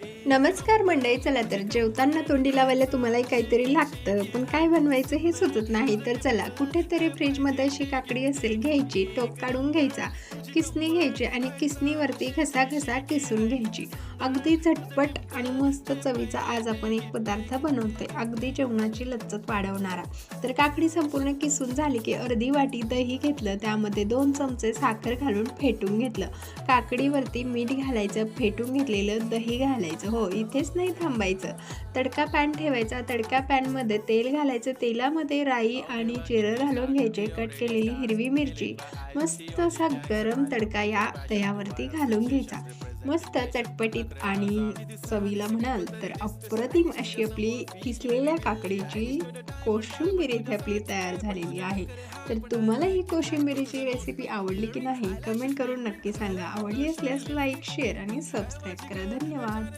नमस्कार मंडळी चला तर जेवताना तोंडी लावायला तुम्हालाही काहीतरी लागतं. पण काय बनवायचं हे सुचत नाही. तर चला कुठेतरी फ्रीजमध्ये अशी काकडी असेल घ्यायची टोक काढून घ्यायचा किसणी घ्यायची आणि किसणीवरती घसा घसा किसून घ्यायची. अगदी झटपट आणि मस्त चवीचा आज आपण एक पदार्थ बनवतोय. अगदी जेवणाची लच्चत वाढवणारा. तर काकडी संपूर्ण किसून झाली की अर्धी वाटी दही घेतलं त्यामध्ये दोन चमचे साखर घालून फेटून घेतलं. काकडीवरती मीठ घालायचं फेटून घेतलेलं दही घालायचं. हो इथेच नाही थांबायचं. तडका पॅन ठेवायचा. तडका पॅनमध्ये तेल घालायचं. तेलामध्ये राई आणि जिरं घालून घ्यायचे. कट केलेली हिरवी मिरची. मस्त असा गरम तडका या दह्यावरती घालून घ्यायचा. मस्त चटपटीत आणि चवीला म्हणाल तर अप्रतिम अशी आपली किसलेल्या काकडीची कोशिंबीर इथे आपली तयार झालेली आहे. तर तुम्हाला ही कोशिंबिरीची रेसिपी आवडली की नाही कमेंट करून नक्की सांगा. आवडली असल्यास लाईक शेअर आणि सबस्क्राईब करा. धन्यवाद.